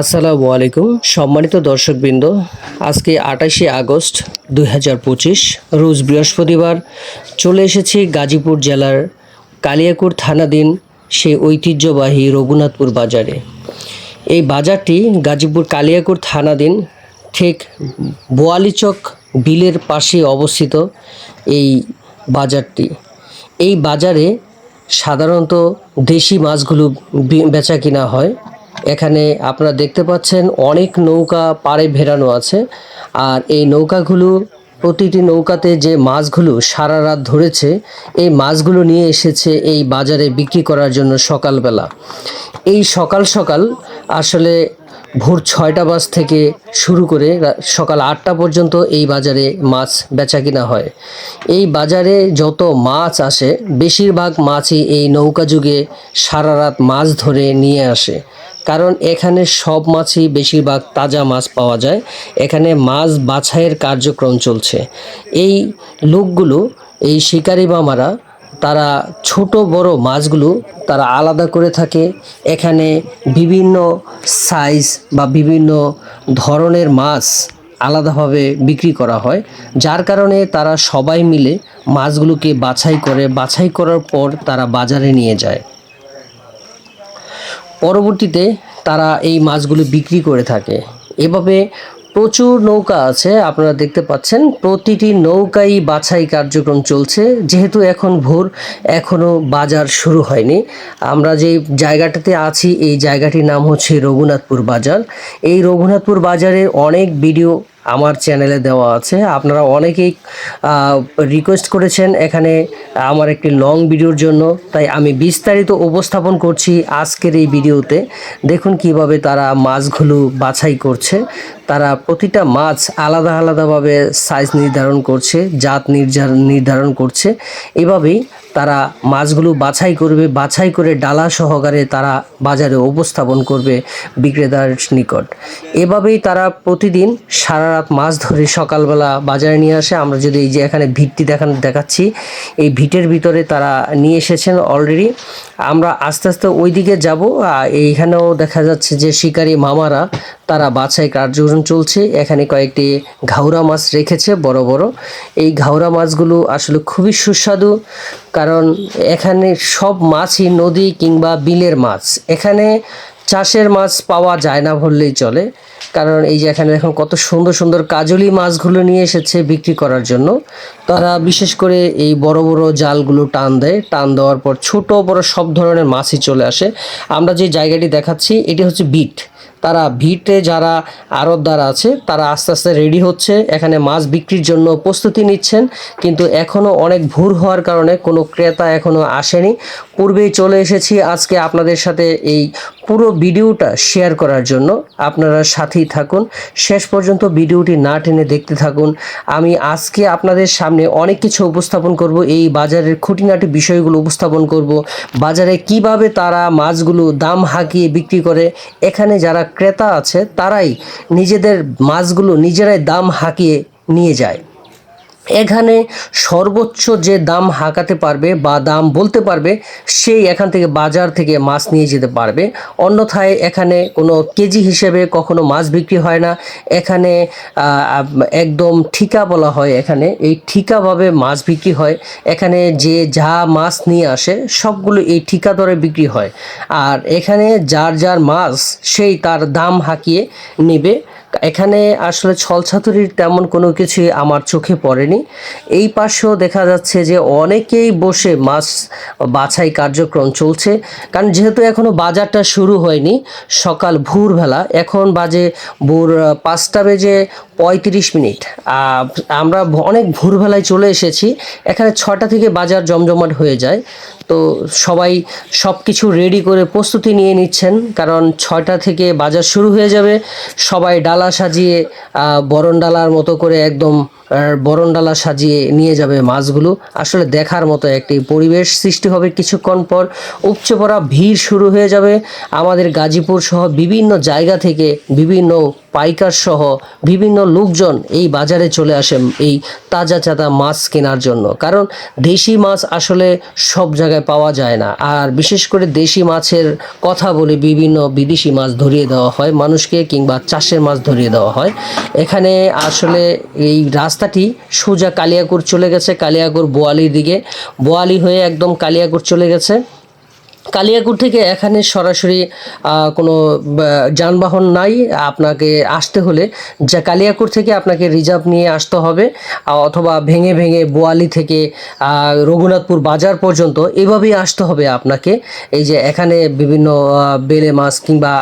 আসসালামু আলাইকুম, সম্মানিত দর্শকবৃন্দ, আজকে আটাশে আগস্ট দুই হাজার পঁচিশ, রোজ বৃহস্পতিবার চলে এসেছি গাজীপুর জেলার কালিয়াকুর থানাধীন সেই ঐতিহ্যবাহী রঘুনাথপুর বাজারে। এই বাজারটি গাজীপুর কালিয়াকুর থানাধীন ঠিক বোয়ালিচক বিলের পাশে অবস্থিত এই বাজারটি। এই বাজারে সাধারণত দেশি মাছগুলো বেচা কিনা হয়। এখানে আপনারা দেখতে পাচ্ছেন অনেক নৌকা পাড়ে ভেড়ানো আছে। আর এই নৌকাগুলো, প্রতিটি নৌকাতে যে মাছগুলো সারা রাত ধরেছে, এই মাছগুলো নিয়ে এসেছে এই বাজারে বিক্রি করার জন্য সকালবেলা। এই সকাল সকাল আসলে ভোর ছয়টা বাজ থেকে শুরু করে সকাল আটটা পর্যন্ত এই বাজারে মাছ বেচা কিনা হয়। এই বাজারে যত মাছ আসে, বেশিরভাগ মাছই এই নৌকা যুগে সারা রাত মাছ ধরে নিয়ে আসে। কারণ এখানে সব মাছই বেশিরভাগ তাজা মাছ পাওয়া যায়। এখানে মাছ বাছাইয়ের কার্যক্রম চলছে। এই লোকগুলো, এই শিকারী মামারা, তারা ছোট বড় মাছগুলো তারা আলাদা করে থাকে। এখানে বিভিন্ন সাইজ বা বিভিন্ন ধরনের মাছ আলাদাভাবে বিক্রি করা হয়। যার কারণে তারা সবাই মিলে মাছগুলোকে বাছাই করে, বাছাই করার পর তারা বাজারে নিয়ে যায়। পরবর্তীতে তারা এই মাছগুলো বিক্রি করে থাকে। এভাবে প্রচুর নৌকা আছে, আপনারা দেখতে পাচ্ছেন। প্রতিটি নৌকাই বাছাই কার্যক্রম চলছে। যেহেতু এখন ভোর এখনও বাজার শুরু হয়নি। আমরা যে জায়গাটাতে আছি, এই জায়গাটির নাম হচ্ছে রঘুনাথপুর বাজার। এই রঘুনাথপুর বাজারের অনেক ভিডিও আমার চ্যানেলে দেওয়া আছে। আপনারা অনেকেই রিকোয়েস্ট করেছেন এখানে আমার একটি লং ভিডিওর জন্য। তাই আমি বিস্তারিত উপস্থাপন করছি আজকের এই ভিডিওতে দেখুন কীভাবে তারা মাছগুলো বাছাই করছে। তারা প্রতিটা মাছ আলাদা আলাদাভাবে সাইজ নির্ধারণ করছে, জাত নির্ধারণ করছে। এভাবেই তারা মাছগুলো বাছাই করবে, বাছাই করে ডালা সহকারে তারা বাজারে উপস্থাপন করবে বিক্রেতার নিকট। এভাবেই তারা প্রতিদিন সারা রাত মাছ ধরে সকালবেলা বাজারে নিয়ে আসে। আমরা যদি এই যে এখানে ভিটটি দেখান, দেখাচ্ছি, এই ভিটের ভিতরে তারা নিয়ে এসেছেন অলরেডি আমরা আস্তে আস্তে ওই দিকে যাব এইখানেও দেখা যাচ্ছে যে শিকারী মামারা তারা বাছাই কার্যক্রম চলছে। এখানে কয়েকটি ঘাওড়া মাছ রেখেছে, বড় বড়। এই ঘাওড়া মাছগুলো আসলে খুবই সুস্বাদু। কারণ এখানে সব মাছই নদী কিংবা বিলের মাছ। এখানে চাষের মাছ পাওয়া যায় না বললেই চলে। কারণ এই যে এখানে এখন কত সুন্দর সুন্দর কাজলি মাছগুলো নিয়ে এসেছে বিক্রি করার জন্য। তারা বিশেষ করে এই বড় বড় জালগুলো টান দেয়। টান দেওয়ার পর ছোট বড় সব ধরনের মাছই চলে আসে। আমরা যে জায়গাটি দেখাচ্ছি, এটি হচ্ছে বিট। তারা ভিটে যারা আড়তদার আছে, তারা আস্তে আস্তে রেডি হচ্ছে, এখানে মাছ বিক্রির জন্য প্রস্তুতি নিচ্ছেন। কিন্তু এখনও অনেক ভোর হওয়ার কারণে কোনো ক্রেতা এখনও আসেনি। পূর্বেই চলে এসেছি আজকে আপনাদের সাথে এই পুরো ভিডিওটা শেয়ার করার জন্য আপনারা সাথেই থাকুন। শেষ পর্যন্ত ভিডিওটি না টেনে দেখতে থাকুন। আমি আজকে আপনাদের সামনে অনেক কিছু উপস্থাপন করব। এই বাজারের খুঁটিনাটি বিষয়গুলো উপস্থাপন করব। বাজারে কীভাবে তারা মাছগুলো দাম হাঁকিয়ে বিক্রি করে, এখানে যারা ক্রেতা আছে তারাই নিজেদের মাছগুলো নিজেরাই দাম হাঁকিয়ে নিয়ে যায়। এখানে সর্বোচ্চ যে দাম হাঁকাতে পারবে বা দাম বলতে পারবে, সেই এখান থেকে বাজার থেকে মাছ নিয়ে যেতে পারবে। অন্যথায় এখানে কোনো কেজি হিসেবে কখনো মাছ বিক্রি হয় না। এখানে একদম ঠিকা বলা হয় এখানে। এই ঠিকাভাবে মাছ বিক্রি হয়। এখানে যে যা মাছ নিয়ে আসে, সবগুলো এই ঠিকা দরে বিক্রি হয়। আর এখানে যার যার মাছ, সেই তার দাম হাঁকিয়ে নেবে। এখানে আসলে ছলছাতুরির তেমন কোনো কিছুই আমার চোখে পড়েনি। এই পাশেও দেখা যাচ্ছে যে অনেকেই বসে মাছ বাছাই কার্যক্রম চলছে। কারণ যেহেতু এখনও বাজারটা শুরু হয়নি, সকাল ভোরবেলা, এখন বাজে ভোর পাঁচটা বেজে পঁয়ত্রিশ মিনিট। আমরা অনেক ভোরবেলায় চলে এসেছি। এখানে ছটা থেকে বাজার জমজমাট হয়ে যায়। তো সবাই সব কিছু রেডি করে প্রস্তুতি নিয়ে নিচ্ছেন, কারণ ছয়টা থেকে বাজার শুরু হয়ে যাবে। সবাই ডালা সাজিয়ে বরণ ডালার মতো করে একদম বরণ ডালা সাজিয়ে নিয়ে যাবে মাছগুলো। আসলে দেখার মতো একটি পরিবেশ সৃষ্টি হবে কিছুক্ষণ পর। উপচে পড়া ভিড় শুরু হয়ে যাবে। আমাদের গাজীপুর সহ বিভিন্ন জায়গা থেকে বিভিন্ন পাইকার সহ বিভিন্ন লোকজন এই বাজারে চলে আসে এই তাজা চাতা মাছ কেনার জন্য। কারণ দেশি মাছ আসলে সব জায়গায় পাওয়া যায় না। আর বিশেষ করে দেশি মাছের কথা বলে বিভিন্ন বিদেশি মাছ ধরিয়ে দেওয়া হয়। মানুষকে কিংবা চাষের মাছ ধরিয়ে দেওয়া হয়। এখানে আসলে এই রাস্তাটি সোজা কালিয়াকুর চলে গেছে কালিয়াকুর বোয়ালির দিকে। বোয়ালি হয়ে একদম কালিয়াকুর চলে গেছে। কালিয়াকুর থেকে এখানে সরাসরি কোনো যানবাহন নাই। আপনাকে আসতে হলে যা কালিয়াকুর থেকে আপনাকে রিজার্ভ নিয়ে আসতে হবে অথবা ভেঙে ভেঙে বোয়ালি থেকে রঘুনাথপুর বাজার পর্যন্ত এভাবেই আসতে হবে আপনাকে। এই যে এখানে বিভিন্ন বেলে মাছ কিংবা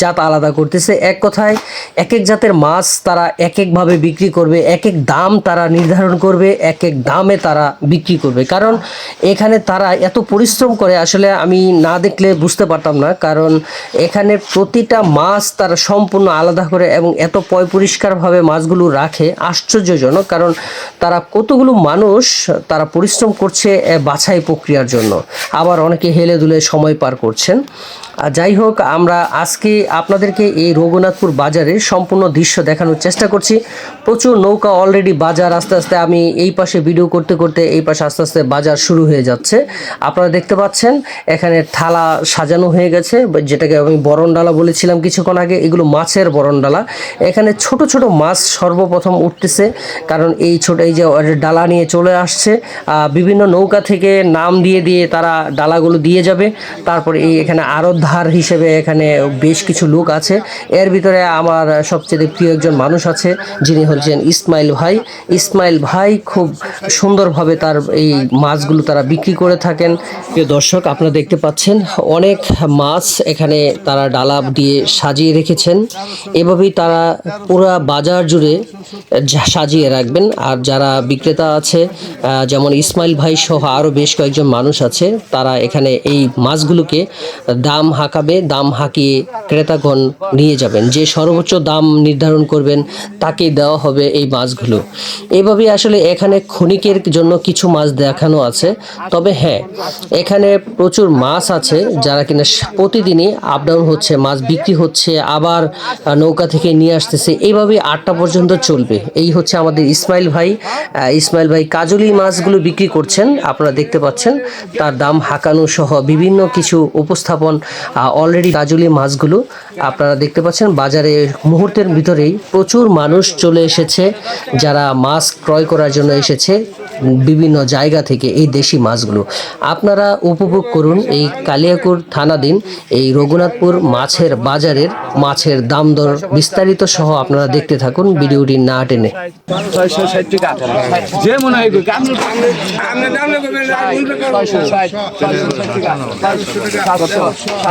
জাত আলাদা করতেছে। এক কথায় এক এক জাতের মাছ তারা এক একভাবে বিক্রি করবে এক এক দাম তারা নির্ধারণ করবে এক এক দামে তারা বিক্রি করবে। কারণ এখানে তারা এত পরিশ্রম করে, আসলে আমি না দেখলে বুঝতে পারতাম না, কারণ এখানে প্রতিটা মাছ তারা সম্পূর্ণ আলাদা করে এবং এত পয় পরিষ্কারভাবে মাছগুলো রাখে, আশ্চর্যজনক, কারণ তারা কতগুলো মানুষ তারা পরিশ্রম করছে বাছাই প্রক্রিয়ার জন্য। আবার অনেকে হেলে দুলে সময় পার করছেন। যাই হোক, আমরা আজকে আপনাদেরকে এই রঘুনাথপুর বাজারের সম্পূর্ণ দৃশ্য দেখানোর চেষ্টা করছি। প্রচুর নৌকা অলরেডি বাজার, আস্তে আস্তে আমি এই পাশে ভিডিও করতে করতে এই পাশে আস্তে আস্তে বাজার শুরু হয়ে যাচ্ছে। আপনারা দেখতে পাচ্ছেন, এখানে থালা সাজানো হয়ে গেছে, যেটাকে আমি বরণডালা বলেছিলাম কিছুক্ষণ আগে, এগুলো মাছের বরণডালা। এখানে ছোট ছোট মাছ সর্বপ্রথম উঠতেছে, কারণ এই ছোট, এই যে ডালা নিয়ে চলে আসছে বিভিন্ন নৌকা থেকে নাম দিয়ে দিয়ে তারা ডালাগুলো দিয়ে যাবে। তারপর এই এখানে আরোধার হিসেবে এখানে বেশ কিছু লোক আছে। এর ভিতরে আমার সবচেয়ে প্রিয় একজন মানুষ আছে, যিনি হচ্ছেন ইসমাইল ভাই। ইসমাইল ভাই খুব সুন্দরভাবে তার এই মাছগুলো তারা বিক্রি করে থাকেন। প্রিয় দর্শক, আপনারা দেখতে পাচ্ছেন, অনেক মাছ এখানে তারা ডালা দিয়ে সাজিয়ে রেখেছেন। এভাবেই তারা পুরা বাজার জুড়ে সাজিয়ে রাখবেন। আর যারা বিক্রেতা আছে যেমন ইসমাইল ভাই সহ আরও বেশ কয়েকজন মানুষ আছে, তারা এখানে এই মাছগুলোকে দাম হাঁকাবে, দাম হাঁকিয়ে ক্রেতাগণ নিয়ে যাবেন। যে সর্বোচ্চ দাম নির্ধারণ করবেন তাকে দেওয়া হবে এই মাছগুলো। এইভাবেই আসলে এখানে ক্ষণিকের জন্য কিছু মাছ দেখানো আছে। তবে হ্যাঁ এখানে প্রচুর মাছ আছে যারা কিনা প্রতিদিনই আপ ডাউন হচ্ছে, মাছ বিক্রি হচ্ছে, আবার নৌকা থেকে নিয়ে আসতেছে। এইভাবেই আটটা পর্যন্ত চলবে। এই হচ্ছে আমাদের ইসমাইল ভাই। ইসমাইল ভাই কাজলি মাছগুলো বিক্রি করছেন, আপনারা দেখতে পাচ্ছেন। তার দাম হাঁকানো সহ বিভিন্ন কিছু উপস্থাপন অলরেডি কাজলি মাছগুলো আপনারা দেখতে পাচ্ছেন বাজারে মুহূর্তের ভিতরেই প্রচুর মানুষ চলে এসেছে যারা মাছ ক্রয় করার জন্য এসেছে বিভিন্ন জায়গা থেকে এই দেশি মাছগুলো আপনারা উপভোগ করুন এই কালিয়াকুর থানাধীন এই রঘুনাথপুর মাছের বাজারের মাছের দাম দর বিস্তারিত সহ আপনারা দেখতে থাকুন ভিডিওটি না টেনে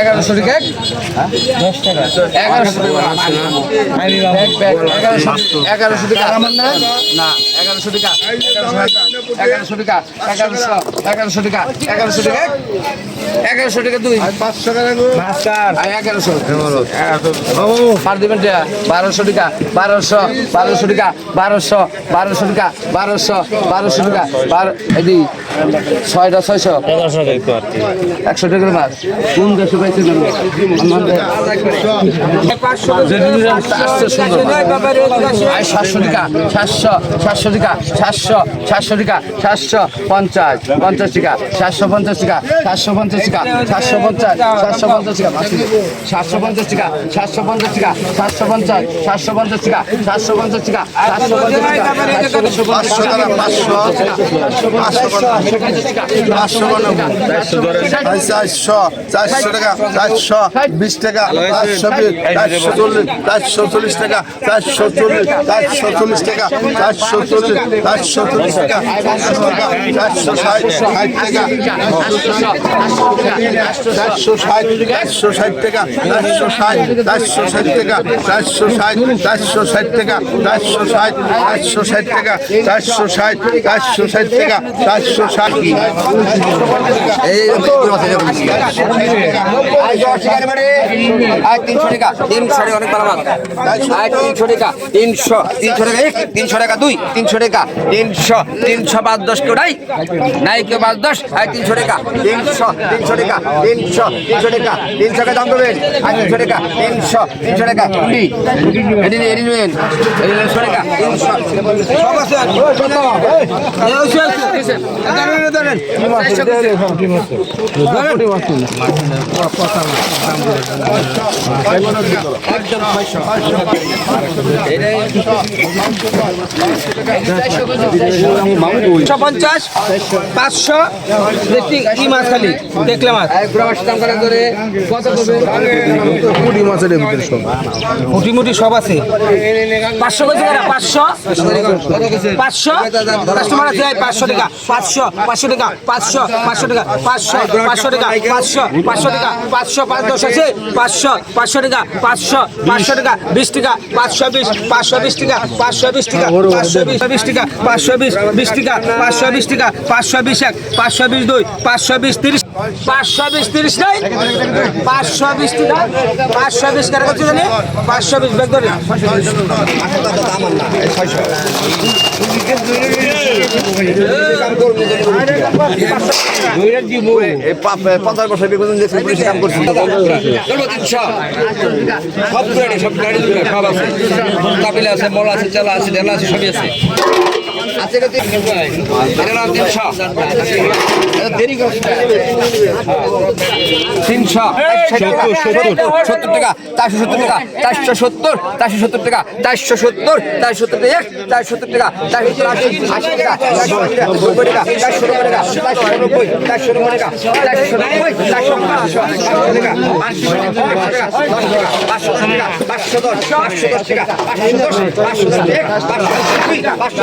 এগারোশো টাকা, হ্যাঁ? এগারোশো টাকা, ব্যাগ, ব্যাগ, এগারোশো, এগারোশো টাকা, না, এগারোশো টাকা, এগারোশো টাকা, এগারোশো, এগারোশো টাকা, এগারোশো টাকা, এগারোশো টাকা দুই আর এগারোশো। পার দিবেন টাকা বারোশো টাকা বারোশো বারোশো টাকা বারোশো বারোশো টাকা বারোশো বারোশো টাকা বারো এদি ছয়টা ছয়শো একশো টাকার মাছ কোন দেশে পাইছে সাতশো টাকা সাতশো সাতশো টাকা সাতশো সাতশো টাকা সাতশো পঞ্চাশ পঞ্চাশ টাকা সাতশো পঞ্চাশ টাকা সাতশো পঞ্চাশ টাকা সাতশো পঞ্চাশ সাতশো পঞ্চাশ টাকা সাতশো পঞ্চাশ টাকা সাতশো পঞ্চাশ টাকা সাতশো পঞ্চাশ সাতশো পঞ্চাশ টাকা সাতশো পঞ্চাশ টাকা সাতশো পঞ্চাশ টাকা সাতশো পাঁচশো টাকা পাঁচশো পাঁচশো চারশো চারশো টাকা চারশো বিশ টাকা চারশো বিশ চারশো চারশো টাকা চারশো চল্লিশ চারশো টাকা চারশো চল্লিশ চারশো টাকা চারশো টাকা চারশো ষাট ষাট টাকা চারশো ষাট চারশো ষাট টাকা চারশো ষাট চারশো ষাট টাকা চারশো ষাট চারশো ষাট টাকা চারশো ষাট চারশো ষাট টাকা চারশো ষাট চারশো ষাট টাকা চারশো ষাট আয় তিনশো টাকা তিনশো টাকা অনেক ভালো আয় তিনশো টাকা তিনশো তিনশো টাকা এক তিনশো টাকা দুই তিনশো টাকা তিনশো তিনশো পাঁচ দশ কেউ নাই নাই কেউ পাঁচ দশ আয় তিনশো টাকা তিনশো তিনশো টাকা তিনশো তিনশো টাকা তিনশো টাকা দাম দেবেন আয় তিনশো টাকা তিনশো তিনশো টাকা কুড়ি এটি এটি নেবেন এটি তিনশো টাকা তিনশো সব আছে পঞ্চাশ পাঁচশো কি মাছ খালি দেখলে মাছ। মুটি মুটি সব আছে। পাঁচশো কত পাঁচশো? পাঁচশো? কাস্টমার আছে পাঁচশো টাকা পাঁচশো। পাঁচশো টাকা পাঁচশো পাঁচশো টাকা পাঁচশো পাঁচশো টাকা পাঁচশো পাঁচশো টাকা পাঁচশো পাঁচ দশ আছে পাঁচশো পাঁচশো টাকা পাঁচশো পাঁচশো টাকা বিশ টাকা পাঁচশো বিশ পাঁচশো বিশ টাকা পাঁচশো বিশ টাকা পাঁচশো বিশ বিশ টাকা পাঁচশো বিশ বিশ টাকা পাঁচশো বিশ টাকা পাঁচশো বিশ এক পাঁচশো বিশ দুই পাঁচশো বিশ তিরিশ পাঁচশো বিশ তিরিশ নাই পাঁচশো বিশ টাকা পাঁচশো বিশ কারা করছে জানি পাঁচশো বিশ ব্যাগ ধরে পঞ্চাশ বছর বেগুন দেখছি পুলিশে কাম করছি। সব গাড়ি সব গাড়ি সব আছে কাপিলা আছে মলা আছে চালা আছে ডেলা আছে সবই আছে। তিনশো। সত্তর টাকা চারশো সত্তর টাকা চারশো সত্তর চারশো সত্তর টাকা চারশো সত্তর চারশো সত্তর এক চারশো সত্তর টাকা চারশো আশি টাকা চারশো নব্বই টাকা চারশো নব্বই টাকা চারশো নব্বই চারশো নব্বই টাকা চারশো নব্বই চারশো টাকা পাঁচশো টাকা পাঁচশো টাকা পাঁচশো দশ পাঁচশো দশ টাকা পাঁচশো দশ পাঁচশো দশ পাঁচশো দুই পাঁচশো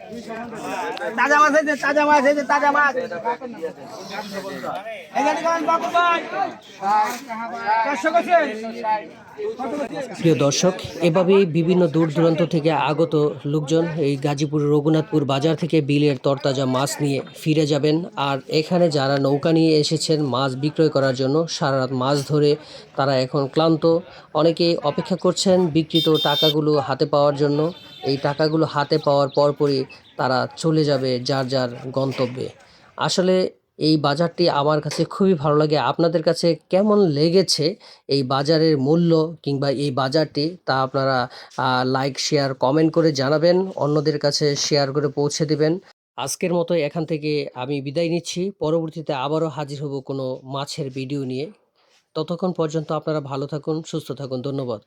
তাজা মাছ তাজা মাছ প্রিয় দর্শক, এভাবেই বিভিন্ন দূর দূরান্ত থেকে আগত লোকজন এই গাজীপুর রঘুনাথপুর বাজার থেকে বিলের তরতাজা মাছ নিয়ে ফিরে যাবেন। আর এখানে যারা নৌকা নিয়ে এসেছেন, মাছ বিক্রয় করার জন্য সারা রাত মাছ ধরে তারা এখন ক্লান্ত। অনেকেই অপেক্ষা করছেন বিকৃত টাকাগুলো হাতে পাওয়ার জন্য। এই টাকাগুলো হাতে পাওয়ার পরপরই তারা চলে যাবে যার যার গন্তব্যে। আসলে এই বাজারটি আমার কাছে খুবই ভালো লাগে। আপনাদের কাছে কেমন লেগেছে এই বাজারের মূল্য কিংবা এই বাজারটি তা আপনারা লাইক শেয়ার কমেন্ট করে জানাবেন, অন্যদের কাছে শেয়ার করে পৌঁছে দেবেন। আজকের মতো এখান থেকে আমি বিদায় নিচ্ছি। পরবর্তীতে আবারও হাজির হব কোনো মাছের ভিডিও নিয়ে। ততক্ষণ পর্যন্ত আপনারা ভালো থাকুন, সুস্থ থাকুন। ধন্যবাদ।